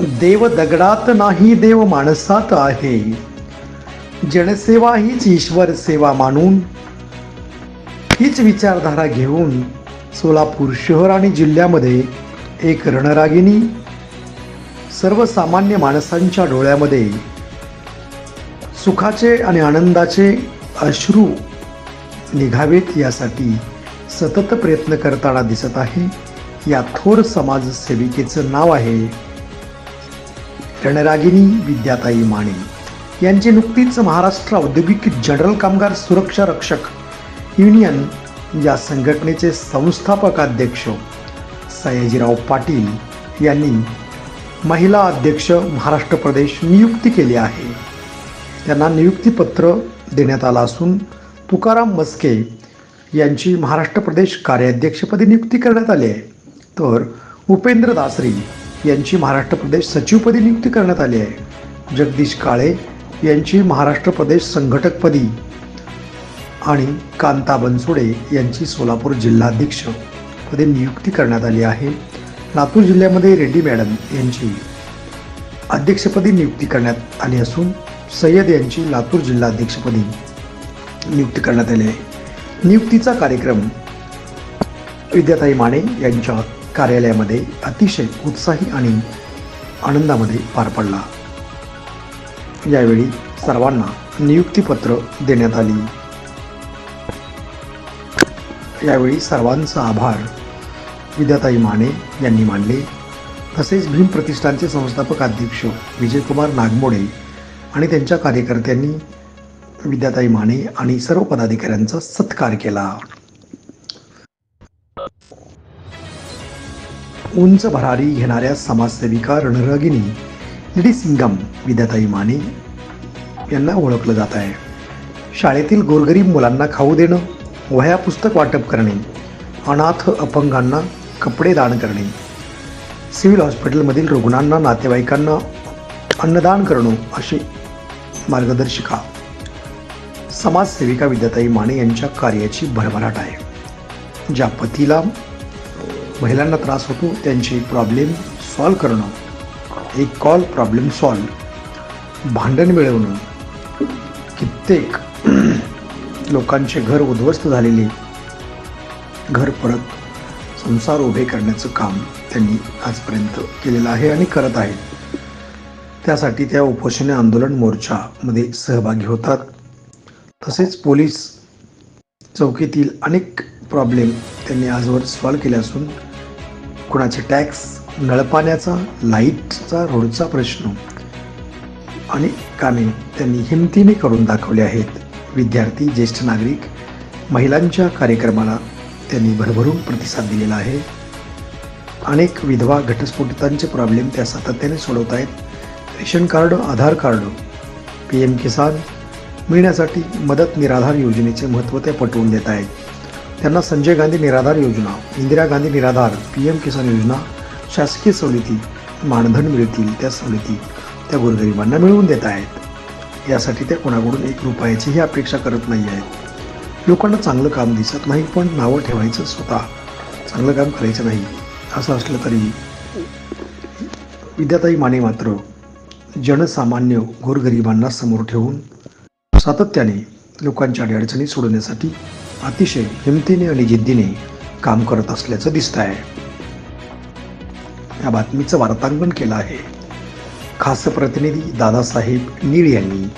देव दगडात नाही देव माणसात आहे. जनसेवा हीच ईश्वर सेवा मानून हीच विचारधारा घेऊन सोलापूर शहर आणि जिल्ह्यामध्ये एक रणरागिणी सर्वसामान्य माणसांच्या डोळ्यामध्ये सुखाचे आणि आनंदाचे अश्रू निघावेत यासाठी सतत प्रयत्न करताना दिसत आहे. या थोर समाजसेविकेचं नाव आहे रणरागिनी विद्याताई माने. यांचे नुकतीच महाराष्ट्र औद्योगिक जनरल कामगार सुरक्षा रक्षक युनियन या संघटनेचे संस्थापक अध्यक्ष सयाजीराव पाटील यांनी महिला अध्यक्ष महाराष्ट्र प्रदेश नियुक्ती केली आहे. त्यांना नियुक्तीपत्र देण्यात आलं असून तुकाराम मस्के यांची महाराष्ट्र प्रदेश कार्याध्यक्षपदी नियुक्ती करण्यात आली आहे. तर उपेंद्र दासरी यांची महाराष्ट्र प्रदेश सचिवपदी नियुक्ती करण्यात आली आहे. जगदीश काळे यांची महाराष्ट्र प्रदेश संघटकपदी आणि कांता बनसोडे यांची सोलापूर जिल्हाध्यक्ष पदी नियुक्ती करण्यात आली आहे. लातूर जिल्ह्यामध्ये रेड्डी मॅडम यांची अध्यक्षपदी नियुक्ती करण्यात आली असून सय्यद यांची लातूर जिल्हाध्यक्षपदी नियुक्ती करण्यात आली आहे. नियुक्तीचा कार्यक्रम विद्याताई माने यांच्या कार्यालयामध्ये अतिशय उत्साही आणि आनंदामध्ये पार पडला. यावेळी सर्वांना नियुक्तीपत्र देण्यात आली. यावेळी सर्वांचा आभार. विद्याताई माने यांनी मानले. तसेच भीम प्रतिष्ठानचे संस्थापक अध्यक्ष विजयकुमार नागमोडे आणि त्यांच्या कार्यकर्त्यांनी विद्याताई माने आणि सर्व पदाधिकाऱ्यांचा सत्कार केला. उंच भरारी घेणाऱ्या समाजसेविका रणरागिनी लिडी सिंगम विद्याताई माने यांना ओळखलं जात आहे. शाळेतील गोरगरीब मुलांना खाऊ देणं वह्या पुस्तक वाटप करणे अनाथ अपंगांना कपडे दान करणे सिव्हिल हॉस्पिटलमधील रुग्णांना नातेवाईकांना अन्नदान करणं अशी मार्गदर्शिका समाजसेविका विद्याताई माने यांच्या कार्याची भरभराट आहे. ज्या पतीला महिलांना त्रास होतो त्यांचे प्रॉब्लेम सॉल्व करणं एक कॉल प्रॉब्लेम सॉल्व भांडण मिळवणं कित्येक लोकांचे घर उद्ध्वस्त झालेले घर परत संसार उभे करण्याचं काम त्यांनी आजपर्यंत केलेलं आहे आणि करत आहेत. त्यासाठी त्या उपोषण आंदोलन मोर्चामध्ये सहभागी होतात. तसेच पोलीस चौकीतील अनेक प्रॉब्लेम त्यांनी आजवर सॉल्व केले असून कुणाचे टॅक्स नळपाण्याचा लाईटचा रोडचा प्रश्न अनेक कामे त्यांनी हिमतीने करून दाखवले आहेत. विद्यार्थी ज्येष्ठ नागरिक महिलांच्या कार्यक्रमाला त्यांनी भरभरून प्रतिसाद दिलेला आहे. अनेक विधवा घटस्फोटितांचे प्रॉब्लेम त्या सातत्याने सोडवत आहेत. Ration card Aadhaar card P M Kisan मिळण्यासाठी मदत निराधार योजनेचे महत्त्व ते पटवून देत आहेत. त्यांना संजय गांधी निराधार योजना इंदिरा गांधी निराधार पी एम किसान योजना शासकीय सवलती मानधन मिळतील त्या सवलती त्या गोरगरिबांना मिळवून देत आहेत. यासाठी त्या कोणाकडून एक रुपयाचीही अपेक्षा करत नाही आहेत. लोकांना चांगलं काम दिसत नाही पण नावं ठेवायचं स्वतः. चांगलं काम करायचं नाही असं असलं तरी. विद्याताई माने मात्र जनसामान्य गोरगरिबांना समोर ठेवून सातत्याने लोकांच्या अडचणी सोडवण्यासाठी अतिशय हिमतीने आणि जिद्दीने काम करत असल्याचं दिसत आहे या बातमीचं वार्तांकन केलं आहे. खास प्रतिनिधी दादासाहेब नीळ यांनी.